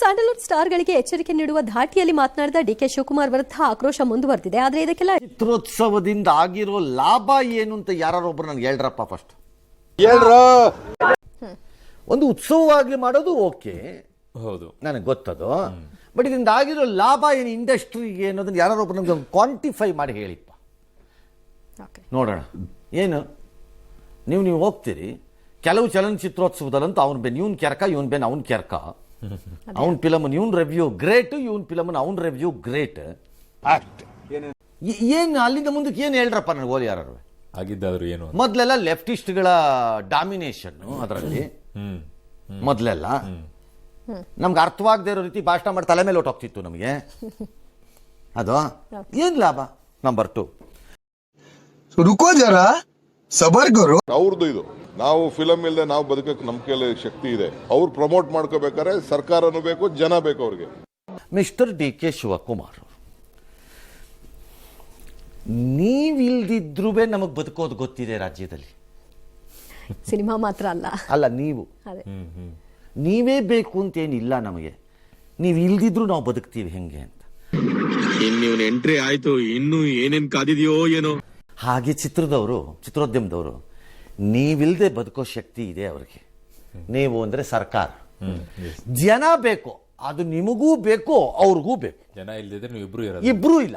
Sandalwood ಸ್ಟಾರ್ಗಳಿಗೆ ಎಚ್ಚರಿಕೆ ನೀಡುವ ಧಾಟಿಯಲ್ಲಿ ಮಾತನಾಡಿದ ಡಿಕೆ ಶಿವಕುಮಾರ್ ವಿರುದ್ಧ ಆಕ್ರೋಶ ಮುಂದುವರೆದಿದೆ. ಆದರೆ ಇದಕ್ಕೆಲ್ಲ ಚಿತ್ರೋತ್ಸವದಿಂದ ಆಗಿರೋ ಲಾಭ ಏನು ಅಂತ ಯಾರೊಬ್ರು ನನಗೆ ಹೇಳ್ರಪ್ಪ ಫಸ್ಟ್ ಒಂದು ಉತ್ಸವವಾಗಿ ಮಾಡೋದು ಓಕೆ. ಹೌದು. ನನಗೆ ಗೊತ್ತದು. ಬಟ್ ಇದರಿಂದ ಆಗಿರೋ ಲಾಭ ಏನು ಇಂಡಸ್ಟ್ರಿಗೆ ಅನ್ನೋದನ್ನ ಯಾರೊಬ್ರು ನಮ್ಗೆ ಕ್ವಾಂಟಿಫೈ ಮಾಡಿ ಹೇಳಿಪ್ಪ. ನೋಡೋಣ. ಏನು? ನೀವು ನೀವು ಹೋಗ್ತೀರಿ. ಕೆಲವು ಚಲನಚಿತ್ರೋತ್ಸವದಲ್ಲಂತೂ ಅವ್ನ ಬೆನ್ ಇವ್ನ ಕೆರಕ ಇವನ್ ಬೆನ್ ಅವ್ನ ಕೆರ್ಕ. ಅವನ್ ಫಿಲಮನ್ ಇವನ್ ರೆವ್ಯೂ ಗ್ರೇಟ್ ಇವನ್ ಫಿಲಮನ್ ಅವನ್ ರೆವ್ಯೂ ಗ್ರೇಟ್ ಆಕ್ಟ್ ಏನು ಅಲ್ಲಿಂದ ಮುಂದಕ್ಕೆ ಏನು ಹೇಳ್ರಪ್ಪ ನನಗೆ ಓದಿ ಯಾರು ಆಗಿದ್ದಾದ್ರು ಏನು ಮೊದ್ಲೆಲ್ಲ ಲೆಫ್ಟಿಸ್ಟ್ಗಳ ಡಾಮಿನೇಷನ್ ಅದರಲ್ಲಿ ಮೊದ್ಲೆಲ್ಲ. ನಮ್ಗೆ ಅರ್ಥವಾಗದೇ ಇರೋ ರೀತಿ ಭಾಷಣ ಮಾಡಿ ತಲೆ ಮೇಲೆ ಹೋಗ್ತಿತ್ತು ನಮಗೆ. ಅದು? ಏನು ಲಾಭ? ನಂಬರ್ ಟು ರುಕೋ ಜರ ಸಬರ್ಗರು. ಅವ್ರದ್ದು ಇದು. ನಾವು ಫಿಲಮ್ ಇಲ್ಲದೆ ನಾವು ಬದುಕಕ್ಕೆ ನಮ್ಮ ಕೈಲಿ ಶಕ್ತಿ ಇದೆ. ಅವ್ರು ಪ್ರಮೋಟ್ ಮಾಡ್ಕೋಬೇಕಾದ್ರೆ ಸರ್ಕಾರನೂ ಬೇಕು ಜನ ಬೇಕು ಅವ್ರಿಗೆ. ಮಿಸ್ಟರ್ ಡಿ ಕೆ ಶಿವಕುಮಾರ್ ನೀವಿಲ್ದಿದ್ರೂ ನಮಗೆ ಬದುಕೋದು ಗೊತ್ತಿದೆ ರಾಜ್ಯದಲ್ಲಿ. ಸಿನಿಮಾ ಮಾತ್ರ ಅಲ್ಲ. ಅಲ್ಲ ನೀವು. ಅದೇ. ನೀವೇ ಬೇಕು ಅಂತೇನಿಲ್ಲ ನಮಗೆ. ನೀವು ಇಲ್ದಿದ್ರು ನಾವು ಬದುಕ್ತೀವಿ ಹೆಂಗೆ ಅಂತ. ಇನ್ನಿವ್ನ ಎಂಟ್ರಿ ಆಯ್ತು ಇನ್ನು ಏನೇನ್ ಕಾದಿದೆಯೋ ಏನೋ. ಹಾಗೆ ಚಿತ್ರದವರು ಚಿತ್ರೋದ್ಯಮದವರು ನೀವಿಲ್ದೆ ಬದುಕೋ ಶಕ್ತಿ ಇದೆ ಅವರಿಗೆ. ನೀವು ಅಂದರೆ ಸರ್ಕಾರ. ಜನ ಬೇಕು ಅದು ನಿಮಗೂ ಬೇಕು ಅವ್ರಿಗೂ ಬೇಕು. ಜನ ಇಲ್ಲದಿದ್ರೆ ನೀವು ಇಬ್ರು ಇರೋದು ಇಬ್ರು ಇಲ್ಲ.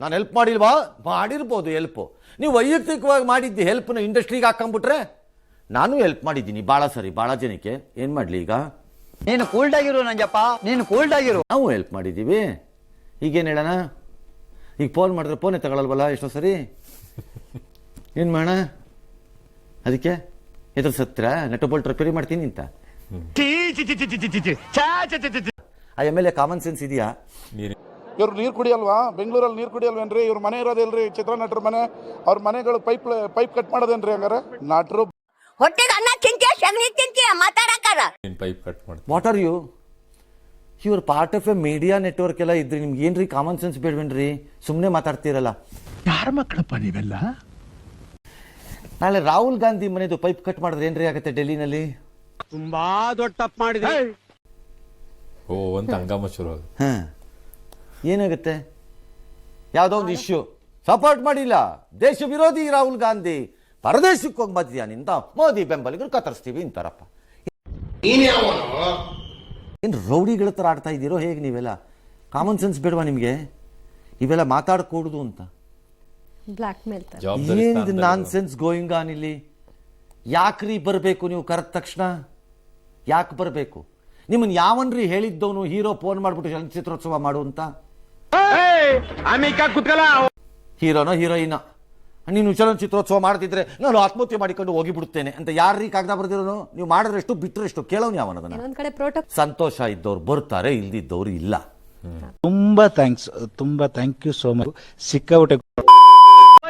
ನಾನು ಹೆಲ್ಪ್ ಮಾಡಿಲ್ವಾ? ಮಾಡಿರ್ಬೋದು ಹೆಲ್ಪ್ ನೀವು ವೈಯಕ್ತಿಕವಾಗಿ ಮಾಡಿದ್ದು ಹೆಲ್ಪ್ನ ಇಂಡಸ್ಟ್ರಿಗೆ ಹಾಕೊಂಡ್ಬಿಟ್ರೆ ನಾನು ಹೆಲ್ಪ್ ಮಾಡಿದ್ದೀನಿ. ಭಾಳ ಸರಿ ಭಾಳ ಜನಕ್ಕೆ. ಏನು ಮಾಡಲಿ ಈಗ? ನೀನು ಕೋಲ್ಡ್ ಆಗಿರು ನಂಜಪ್ಪ. ನೀನು ಕೋಲ್ಡ್ ಆಗಿರು. ನಾವು ಹೆಲ್ಪ್ ಮಾಡಿದ್ದೀವಿ. ಈಗೇನು ಹೇಳೋಣ? ಈಗ ಫೋನ್ ಮಾಡಿದ್ರೆ ಫೋನೇ ತಗೊಳಲ್ವಲ್ಲ ಎಷ್ಟೋ ಸರಿ? ಏನು ಮಾಡೋಣ? ಅದಕ್ಕೆ ಎದುರು ಸತ್ರ ನೆಟ್ ಬೋಲ್ಟ್ ರಿಪೇರಿ ಮಾಡ್ತೀನಿ ಅಂತ. ಆ M L A common sense ಇದೆಯಾ? ನೀರು. ಇವ್ರು ನೀರು ಕುಡಿಯಲ್ವಾ? ಬೆಂಗಳೂರಲ್ಲಿ ನೀರು ಕುಡಿಯಲ್ವೇನ್ರಿ? ಇವ್ರ ಮನೆ ಇರೋದಿಲ್ರಿ? ಚಿತ್ರನಟರ ಮನೆ. ಅವ್ರ ಮನೆಗಳು ಪೈಪ್ ಪೈಪ್ ಕಟ್ ಮಾಡೋದೇನ್ರಿ ಹಂಗಾರೆ? ನಟರು. ಹೊಟ್ಟೆಗೆ ಅನ್ನ ತಿಂತೀಯ ಸಗಣಿ ತಿಂತೀಯ ಮಾತಾಡಕ್ಕಾರ? ನೀನ್ ಪೈಪ್ ಕಟ್ ಮಾಡ್ತೀನಿ ವಾಟ್ ಆರ್ ಯು ಇವ್ರ part of a media network ಎಲ್ಲ ಇದ್ರಿ ನಿಮ್ಗೆ ಏನ್ರಿ ಕಾಮನ್ ಸೆನ್ಸ್ ಬೇಡವೇನ್ರಿ? ಸುಮ್ಮನೆ ಮಾತಾಡ್ತೀರಲ್ಲ. ಯಾರ ಮಕ್ಕಳಪ್ಪ ನೀವೆಲ್ಲ? ನಾಳೆ ರಾಹುಲ್ ಗಾಂಧಿ ಮನೆದು ಪೈಪ್ ಕಟ್ ಮಾಡಿದ್ರೆ ಏನ್ರಿ ಆಗುತ್ತೆ ಡೆಲ್ಲಿನಲ್ಲಿ? ತುಂಬಾ ದೊಡ್ಡ ತಪ್ಪು ಮಾಡಿದೆ. ಓ ಅಂತ ಹಂಗಾಮ ಶುರು ಆಗ ಹ. ಏನಾಗುತ್ತೆ? ಯಾವುದೋ ಒಂದು ಇಶ್ಯೂ ಸಪೋರ್ಟ್ ಮಾಡಿಲ್ಲ. ದೇಶ ವಿರೋಧಿ ರಾಹುಲ್ ಗಾಂಧಿ. ಪರದೇಶಕ್ಕೆ ಹೋಗಿ ಬಂದಿದ್ಯಾ ನಿಂತ ಮೋದಿ ಬೆಂಬಲಿಗರು ಕತ್ತರಿಸ್ತೀವಿ ಅಂತಾರಪ್ಪ. ಏನು ರೌಡಿಗಳ ಥರ ಆಡ್ತಾ ಇದ್ದೀರೋ ಹೇಗೆ ನೀವೆಲ್ಲ? ಕಾಮನ್ ಸೆನ್ಸ್ ಬೇಡವಾ ನಿಮಗೆ? ಇವೆಲ್ಲ ಮಾತಾಡಕೂಡುದು ಅಂತ. ಬ್ಲ್ಯಾಕ್ ಮೇಲ್ ತರ ಜವಾಬ್ದಾರಿ ಏನಿದು ನಾನ್ ಸೆನ್ಸ್ ಗೋಯಿಂಗ್ ಆನ್ ಇಲ್ಲಿ? ಯಾಕ್ರಿ ಬರಬೇಕು ನೀವು ಕರೆದ ತಕ್ಷಣ? ಯಾಕೆ ಬರಬೇಕು? ನಿಮ್ಮನ್ ಯಾವನ್ರಿ ಹೇಳಿದ್ದವನು ಹೀರೋ ಫೋನ್ ಮಾಡ್ಬಿಟ್ಟು ಚಲನಚಿತ್ರೋತ್ಸವ ಮಾಡು ಅಂತ? ಹೀರೋನೋ ಹೀರೋಯಿನ? ನೀನು ಚಲನಚಿತ್ರೋತ್ಸವ ಮಾಡ್ತಿದ್ರೆ ನಾನು ಆತ್ಮಹತ್ಯೆ ಮಾಡಿಕೊಂಡು ಹೋಗಿಬಿಡುತ್ತೇನೆ ಅಂತ ಯಾರ್ರೀ ಕಾಗದ ಬರ್ದಿರೋನು ನೀವು ಮಾಡಿದ್ರೆಷ್ಟು ಬಿಟ್ಟರೆಷ್ಟು ಕೇಳೋನು ಯಾವನದನ್ನ ಇನ್ನೊಂದ್ ಕಡೆ ಪ್ರೋಟೋಕಾಲ್ ಸಂತೋಷ ಇದ್ದವ್ರು ಬರ್ತಾರೆ ಇಲ್ದಿದ್ದವ್ರು ಇಲ್ಲ. ತುಂಬಾ ಥ್ಯಾಂಕ್ಸ್ ತುಂಬಾ ಥ್ಯಾಂಕ್ ಯು ಸೋ ಮಚ್ ಸಿಕ್ಕಾಬಿಟ್ಟೆ